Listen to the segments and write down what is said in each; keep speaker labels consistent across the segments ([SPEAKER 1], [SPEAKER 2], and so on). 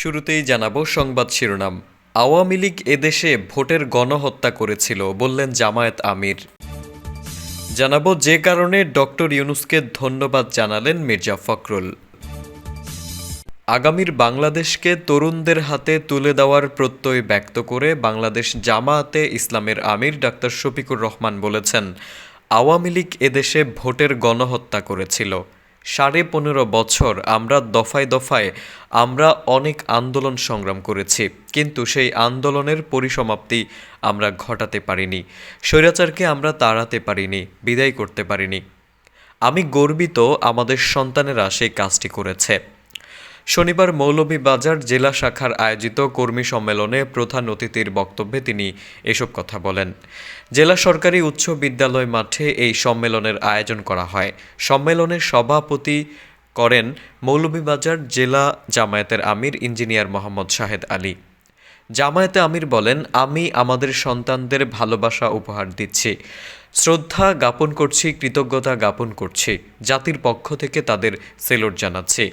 [SPEAKER 1] শুরুতেই জানাব সংবাদ শিরোনাম। আওয়ামী লীগ এদেশে ভোটের গণহত্যা করেছিল, বললেন জামায়াত আমির। জানাব যে কারণে ডক্টর ইউনুসকে ধন্যবাদ জানালেন মির্জা ফখরুল। আগামীর বাংলাদেশকে তরুণদের হাতে তুলে দেওয়ার প্রত্যয় ব্যক্ত করে বাংলাদেশ জামায়াতে ইসলামের আমির ডাক্তার শফিকুর রহমান বলেছেন, আওয়ামী লীগ এদেশে ভোটের গণহত্যা করেছিল। সাড়ে পনেরো বছর আমরা দফায় দফায় আমরা অনেক আন্দোলন সংগ্রাম করেছি, কিন্তু সেই আন্দোলনের পরিসমাপ্তি আমরা ঘটাতে পারিনি। স্বৈরাচারকে আমরা তাড়াতে পারিনি, বিদায় করতে পারিনি। আমি গর্বিত আমাদের সন্তানেরা সেই কাজটি করেছে। শনিবার মৌলভীবাজার জেলা শাখার আয়োজিত কর্মী সম্মেলনে প্রধান অতিথির বক্তব্যে তিনি এসব কথা বলেন। জেলা সরকারি উচ্চ বিদ্যালয় মাঠে এই সম্মেলনের আয়োজন করা হয়। সম্মেলনে সভাপতি করেন মৌলভীবাজার জেলা জামায়াতের আমির ইঞ্জিনিয়ার মোহাম্মদ শাহেদ আলী। জামায়াতে আমির বলেন, আমি আমাদের সন্তানদের ভালোবাসা উপহার দিচ্ছি। শ্রদ্ধা জ্ঞাপন করছি, কৃতজ্ঞতা জ্ঞাপন করছি। জাতির পক্ষ থেকে তাদের সেলুট জানাচ্ছি।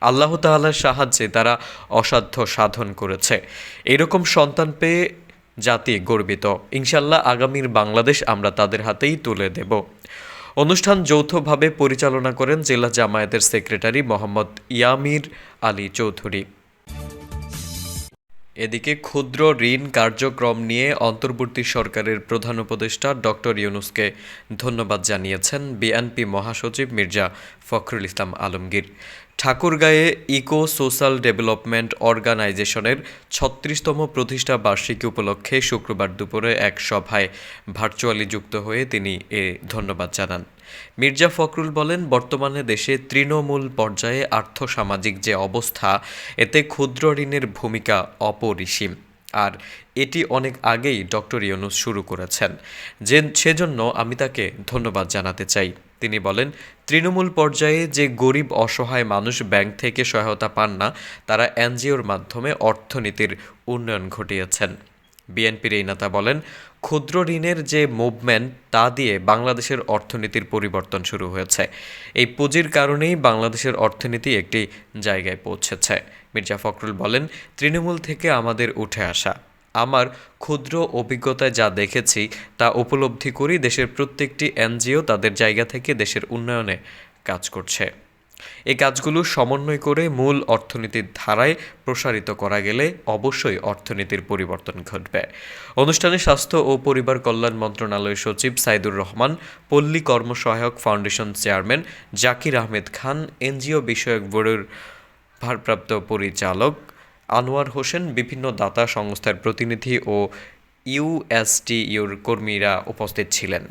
[SPEAKER 1] আল্লাহ তাআলার সাহায্যে তারা অসাধ্য সাধন করেছে। এরকম সন্তান পেয়ে জাতি গর্বিত। ইনশাল্লাহ আগামীর বাংলাদেশ আমরা তাদের হাতেই তুলে দেব। অনুষ্ঠান যৌথভাবে পরিচালনা করেন জেলা জামায়াতের সেক্রেটারি মোহাম্মদ ইয়ামির আলী চৌধুরী। এদিকে ক্ষুদ্র ঋণ কার্যক্রম নিয়ে অন্তর্বর্তী সরকারের প্রধান উপদেষ্টা ডক্টর ইউনুসকে ধন্যবাদ জানিয়েছেন বিএনপি মহাসচিব মির্জা ফখরুল ইসলাম আলমগীর। ঠাকুরগাঁয়ে ইকো সোশ্যাল ডেভেলপমেন্ট অর্গানাইজেশনের ছত্রিশতম প্রতিষ্ঠা বার্ষিকী উপলক্ষে শুক্রবার দুপুরে এক সভায় ভার্চুয়ালি যুক্ত হয়ে তিনি এ ধন্যবাদ জানান। মির্জা ফখরুল বলেন, বর্তমানে দেশে তৃণমূল পর্যায়ে আর্থসামাজিক যে অবস্থা, এতে ক্ষুদ্র ঋণের ভূমিকা অপরিসীম। আর এটি অনেক আগেই ডক্টর ইউনুস শুরু করেছেন। যে, সেজন্য আমি তাকে ধন্যবাদ জানাতে চাই। তিনি বলেন, তৃণমূল পর্যায়ে যে গরিব অসহায় মানুষ ব্যাংক থেকে সহায়তা পান না, তারা এনজিওর মাধ্যমে অর্থনীতির উন্নয়ন ঘটিয়েছেন। বিএনপির এই নেতা বলেন ক্ষুদ্র ঋণের যে মুভমেন্ট তা দিয়ে বাংলাদেশের অর্থনীতির পরিবর্তন শুরু হয়েছে। এই পুঁজির কারণেই বাংলাদেশের অর্থনীতি একটি জায়গায় পৌঁছেছে। মির্জা ফখরুল বলেন, তৃণমূল থেকে আমাদের উঠে আসা। আমার ক্ষুদ্র অভিজ্ঞতায় যা দেখেছি, তা উপলব্ধি করি দেশের প্রত্যেকটি এনজিও তাদের জায়গা থেকে দেশের উন্নয়নে কাজ করছে। এই কাজগুলো সমন্বয় করে মূল অর্থনীতির ধারায় প্রসারিত করা গেলে অবশ্যই অর্থনীতির পরিবর্তন ঘটবে। অনুষ্ঠানে স্বাস্থ্য ও পরিবার কল্যাণ মন্ত্রণালয়ের সচিব সাইদুর রহমান, পল্লী কর্মসহায়ক foundation chairman Zakir Ahmed Khan, NGO বিষয়ক বোর্ডের ভারপ্রাপ্ত পরিচালক আনোয়ার হোসেন, বিভিন্ন দাতা সংস্থার প্রতিনিধি ও ইউএসটিইউর কর্মীরা উপস্থিত ছিলেন।